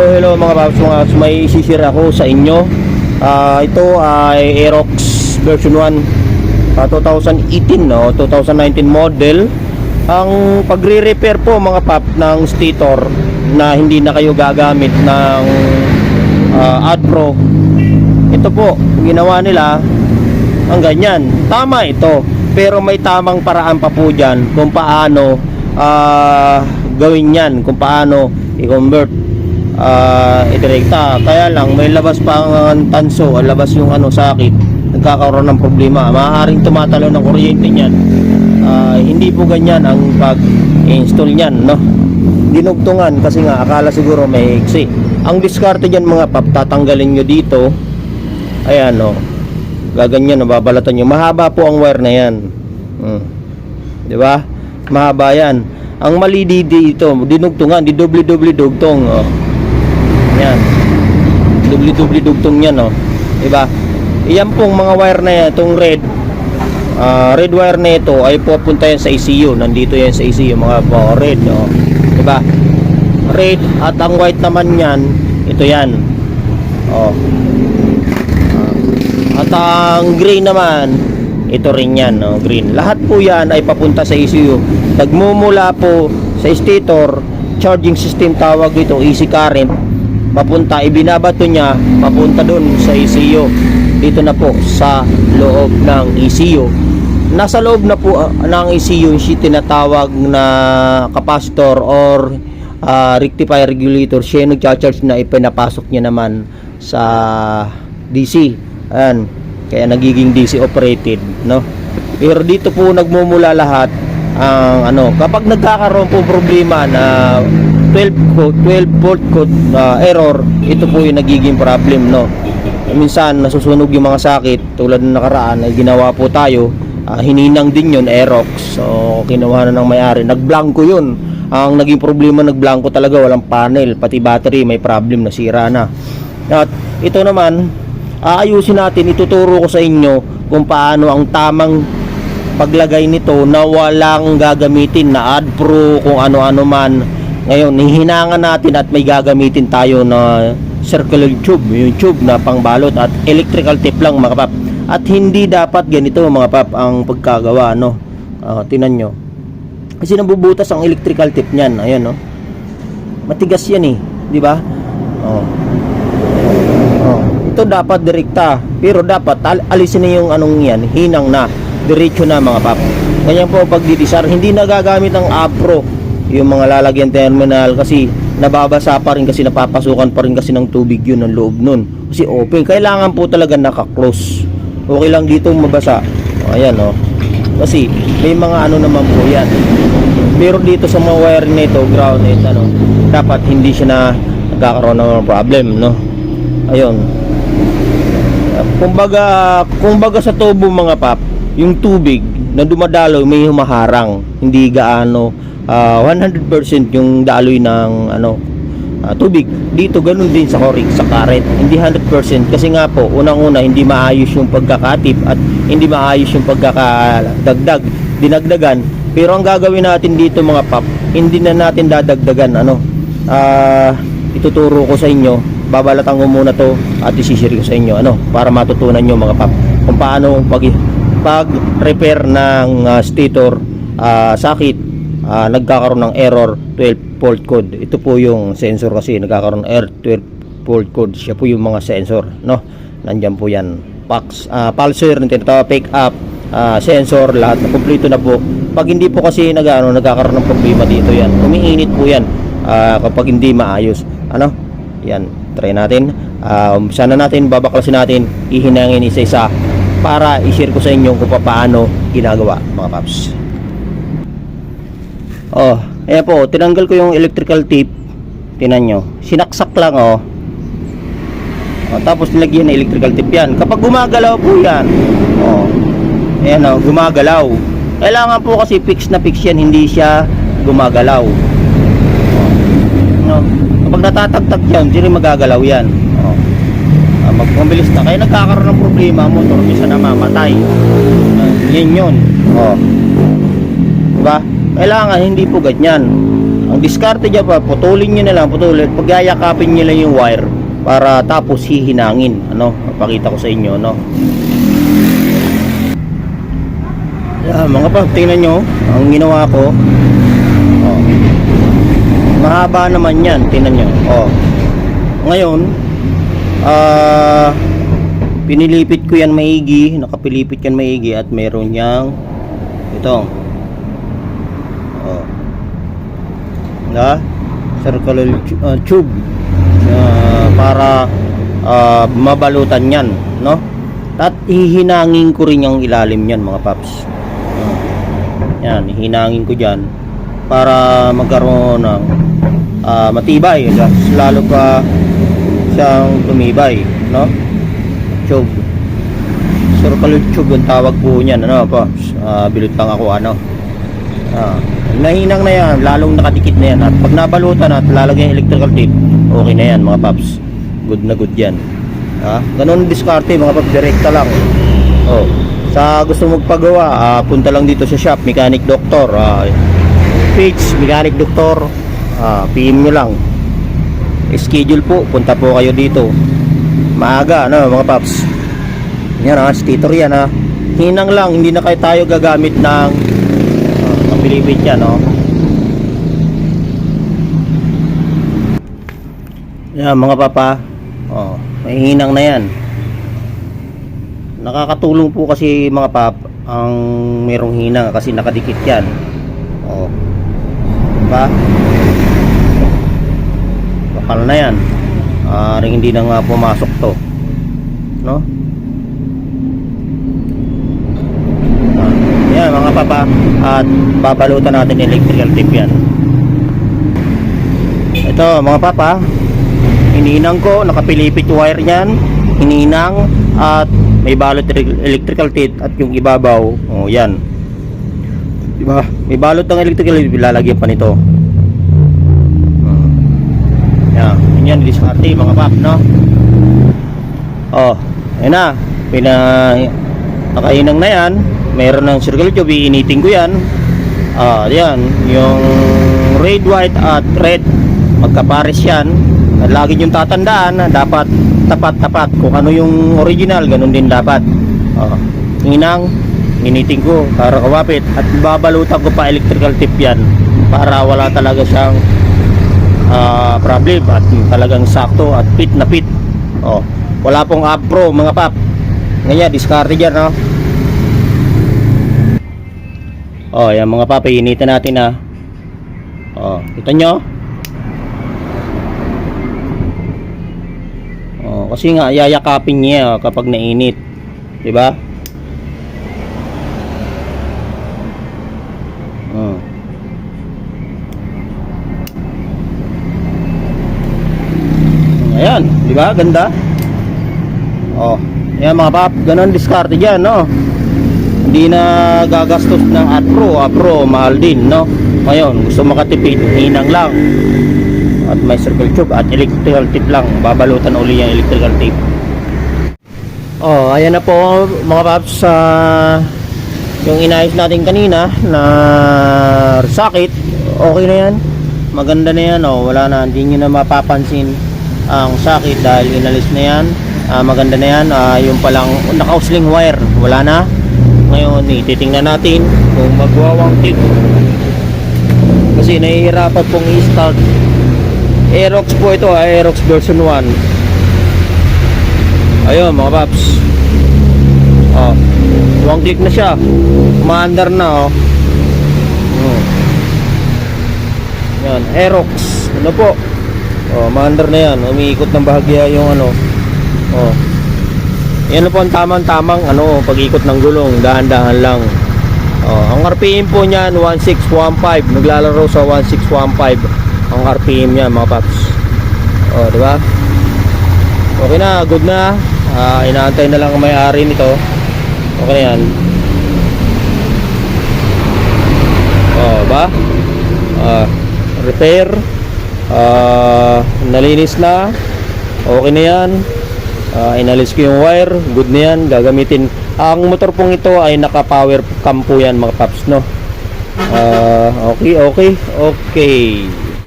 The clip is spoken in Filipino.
hello mga paps, mga paps. May sisir ako sa inyo. Ah, ito ay Aerox version 1 ah, 2018 no, 2019 model. Ang pagre-repair po mga pap ng stator na hindi na kayo gagamit ng ah, AdPro. Ito po, ginawa nila ang ganyan. Tama ito. Pero may tamang paraan pa po dyan kung paano ah, gawin yan, kung paano i-convert ah idirekta. Kaya lang may labas pa ang tanso, ang labas yung ano sakit, nagkakaroon ng problema. Maaaring tumatalo ng kuryente niyan. Ah, hindi po ganyan ang pag-install niyan, no? Dinugtungan kasi nga akala siguro may iksi. Ang diskarte diyan mga pap, tatanggalin nyo dito. Ayan, no. Gaganyan, nababalatan nyo. Mahaba po ang wire na yan. Hmm. Di ba? Mahaba yan. Ang mali di dito, dinugtungan, di dubli-dubli dugtong. Oh. Yan. Dubli-dubli dugtong yan, oh. Diba? Iyan pong mga wire na yan, itong red, ah, red wire na ito ay pupunta yan sa ECU. Nandito yan sa ECU, mga po, red, oh. Diba? Red at ang white naman yan, ito yan. Oh. At ang green naman, ito rin yan, no? green. Lahat po yan ay papunta sa ECU. Nagmumula po sa stator, charging system tawag dito, AC current, papunta, ibinabato niya, papunta dun sa ECU. Dito na po sa loob ng ECU. Nasa loob na po ah, ng ECU yung tinatawag na capacitor or ah, rectifier regulator. Siya yung nagcha-charge na ipinapasok niya naman sa DC. Ayan. Kaya nagiging DC operated, no? Pero dito po nagmumula lahat ang ano, kapag nagkakaroon po problema na 12 code, 12 volt code ah, error, ito po yung nagiging problem, no? Minsan nasusunog yung mga sakit tulad ng nakaraan ay ginawa po tayo ah, hininang din yun Aerox. So kinuha na ng may-ari. Nagblanko yun. Ang naging problema nagblanko talaga walang panel pati battery may problem nasira na. At ito naman aayusin natin ituturo ko sa inyo kung paano ang tamang paglagay nito na walang gagamitin na AdPro kung ano-ano man. Ngayon hihinangan natin at may gagamitin tayo na circular tube yung tube na pangbalot at electrical tape lang mga pap. At hindi dapat ganito mga pap ang pagkagawa no? Uh, tinan nyo. Kasi nabubutas ang electrical tape niyan. Ayan no? Matigas yan eh. Di ba? Oh. oh. ito dapat direkta pero dapat al- alisin na yung anong yan hinang na diretso na mga pap. Ganyan po pag didisar hindi nagagamit ang apro yung mga lalagyan terminal kasi nababasa pa rin kasi napapasukan pa rin kasi ng tubig yun ng loob nun. Kasi open kailangan po talaga naka-close. Okay lang dito mabasa. O, ayan o. Kasi may mga ano naman po yan. Pero dito sa mga wire nito ground nito ano dapat hindi siya na nagkakaroon ng problem no? Ayun. Kumbaga kumbaga sa tubo mga pap yung tubig na dumadaloy may humaharang. Hindi gaano ah, 100% yung daloy ng ano ah, tubig. Dito ganun din sa korik sa current hindi 100% kasi nga po unang-una hindi maayos yung pagkakatip at hindi maayos yung pagkakadagdag dinagdagan. Pero ang gagawin natin dito mga pap hindi na natin dadagdagan ano. Ah ituturo ko sa inyo. Babalatan ko muna to at isishare ko sa inyo ano para matutunan nyo mga pap kung paano pag pag repair ng ah, stator ah, sakit ah, nagkakaroon ng error 12 volt code. Ito po yung sensor kasi nagkakaroon error 12 volt code. Siya po yung mga sensor no? Nandyan po yan. Pax, ah, pulser tinatawag pick up ah, sensor lahat na kumpleto na po. Pag hindi po kasi nag, ano, nagkakaroon ng problema dito yan umiinit po yan ah, kapag hindi maayos. Ano? Yan try natin. Uh, umpisa na natin babaklasin natin ihinangin isa-isa para i-share ko sa inyo kung paano ginagawa mga paps oh ayan po tinanggal ko yung electrical tape tinan nyo sinaksak lang oh Oh, tapos nilagyan ng electrical tape yan. Kapag gumagalaw po yan, oh, ayan oh, gumagalaw. Kailangan po kasi fix na fix yan, hindi siya gumagalaw. Oh, no? Kapag natatagtag yan, hindi magagalaw yan. Oh. Ah, magpabilis na. Kaya nagkakaroon ng problema motor, isa na mamatay. Ah, yun yun. Oh. Diba? Kailangan hindi po ganyan. Ang diskarte dyan pa, putulin nyo na lang, putulin. Pagyayakapin nyo lang yung wire para tapos hihinangin. Ano, papakita ko sa inyo, no? Yeah, mga pa, tingnan nyo, ang ginawa ko. Oh. Mahaba naman yan, tingnan nyo. Oh. Ngayon, ah, pinilipit ko yan maigi, nakapilipit yan maigi at meron niyang ito. Oh. Na circular uh, tube uh, para uh, mabalutan yan, no? At hihinangin ko rin yung ilalim yan mga paps. Oh. Yan, hihinangin ko diyan para magkaroon ng ah, matibay, lalo pa siyang tumibay, no? Tube. Circular tube ang tawag po niyan, ano po? Uh, bilot lang ako, ano? Ah, nahinang na yan, lalong nakadikit na yan. At pag nabalutan at lalagyan yung electrical tape, okay na yan, mga paps. Good na good yan. Ah, ganun diskarte, mga paps, direkta lang. Oh, sa gusto magpagawa, ah, punta lang dito sa shop, Mechanic Doctor. Ah, page, Mechanic Doctor. Ah, PM nyo lang. Schedule po, punta po kayo dito. Maaga, ano, mga paps. Yan ha, stator yan ha. Hinang lang, hindi na kayo tayo gagamit ng uh, pilipit yan, no? Yan, mga papa. Oh, may hinang na yan. Nakakatulong po kasi mga pap ang merong hinang kasi nakadikit yan. Oh. Diba? Bakal na yan. Ah, ring hindi na nga pumasok to. No? Yan mga papa at babalutan natin electrical tape yan. Ito mga papa, hininang ko, nakapilipit wire niyan, hininang at may balot ele- electrical tape at yung ibabaw, oh yan. Diba? May balot ng electrical tape, ilalagyan pa nito. Hmm. Yan, diskarte mga pap, no? Oh, ayun na. Pina nakainang na yan. Meron ng circle tube, iinitin ko yan. Ah, yan, yung red, white at red magkapares yan. At lagi yung tatandaan dapat tapat-tapat kung ano yung original, ganun din dapat. Oh, inang initing ko para kawapit at babalutan ko pa electrical tip yan para wala talaga siyang ah, problem at talagang sakto at fit na fit. Oh, wala pong apro mga pap. Ngayon discard dyan no? oh yan mga pap initin natin na oh, kita nyo? Oh, kasi nga yayakapin niya oh, kapag nainit di ba oh. Ayan, di ba? Ganda. Oh, yan mga pap, ganun diskarte diyan, no? Hindi na gagastos ng Atpro, Apro, mahal din, no? Ngayon, gusto makatipid, hinang lang. At may circle tube at electrical tape lang. Babalutan uli yung electrical tape. Oh, ayan na po mga paps sa yung inayos natin kanina na sakit. Okay na yan. Maganda na yan, oh. Wala na, hindi nyo na mapapansin ang sakit dahil inalis na yan. Ah, maganda na yan. Ah, yung palang nakausling wire, wala na. Ngayon, ititingnan natin kung magwawang tip. Kasi nahihirapan pong i-start. Aerox po ito, ah, Aerox version 1. Ayun, mga paps. Oh, one click na siya. Umaandar na, oh. Yan, Aerox. Ano po? Oh, maandar na yan. Umiikot ng bahagya yung ano. Oh. Yan po ang tamang-tamang ano, pag-ikot ng gulong. Dahan-dahan lang. Oh, ang RPM po niyan 1615. Naglalaro sa 1615 ang RPM niya, mga paps. Oh, di ba? Okay na, good na. Ah, inaantay na lang ang may-ari nito. Okay na yan. Oh, ba? Ah, repair. Ah, nalinis na. Okay na yan. Ah, inalis ko yung wire. Good na yan. Gagamitin. Ang motor pong ito ay naka-power cam po yan mga paps, no? Ah, okay, okay, okay.